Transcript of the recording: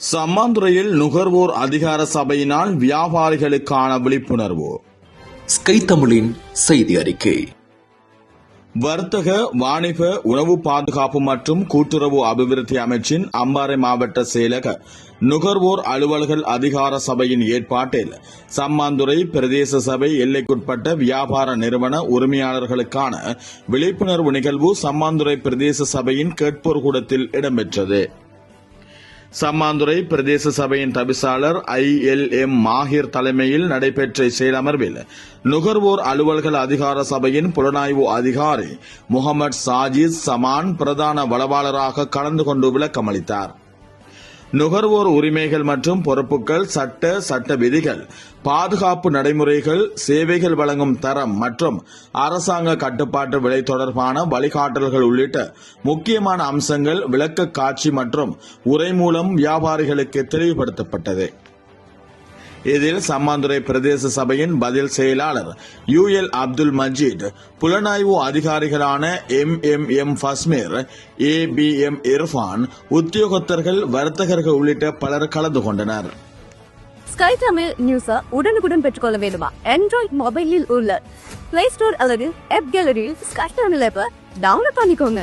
சம்மாந்துறையில் நுகர்வோர் அதிகார சபையினால் வியாபாரிகளுக்கான விழிப்புணர்வு. ஸ்கை தமிழின் செய்தி அறிக்கை. வர்த்தக வாணிப உணவு பாதுகாப்பு மற்றும் கூட்டுறவு அபிவிருத்தி அமைச்சின் அம்பாறை மாவட்ட செயலக நுகர்வோர் அலுவல்கள் அதிகார சபையின் ஏற்பாட்டில் சம்மாந்துறை பிரதேச சபை எல்லைக்குட்பட்ட வியாபார நிறுவன உரிமையாளர்களுக்கான விழிப்புணர்வு நிகழ்வு சம்மாந்துறை பிரதேச சபையின் கேட்போர் கூடத்தில் இடம்பெற்றது. சம்மாந்துறை பிரதேச சபையின் தவிசாளர் ஐ எல் எம் மாஹிர் தலைமையில் நடைபெற்ற செயலமர்வில் நுகர்வோர் அலுவல்கள் அதிகார சபையின் புலனாய்வு அதிகாரி முகமது சாஜித் சமான் பிரதான வளவாளராக கலந்து கொண்டு விளக்கமளித்தாா் நுகர்வோர் உரிமைகள் மற்றும் பொறுப்புகள் சட்ட சட்ட விதிகள் பாதுகாப்பு நடைமுறைகள் சேவைகள் வழங்கும் தரம் மற்றும் அரசாங்க கட்டுப்பாட்டு விலை தொடர்பான வழிகாட்டல்கள் உள்ளிட்ட முக்கியமான அம்சங்கள் விளக்க காட்சி மற்றும் உரை மூலம் வியாபாரிகளுக்கு தெளிவுபடுத்தப்பட்டது. இதில் சம்மாந்துறை பிரதேச சபையின் பதில் செயலாளர் யூ எல் அப்துல் மஜீத் புலனாய்வு அதிகாரிகளான M M M Fasmir A B M Irfan உத்தியோகத்தர்கள் வர்த்தகர்கள் உள்ளிட்ட பலர் கலந்து கொண்டனர். ஸ்கை தமிழ் நியூஸை உடனுக்குடன் பெற்றுக்கொள்ள வேண்டுமா? ஆண்ட்ராய்ட் மொபைலில் உள்ள பிளே ஸ்டோர் அல்லது ஆப் கேலரியில் ஸ்கை தமிழ் டவுன்லோட் பண்ணிக்கோங்க.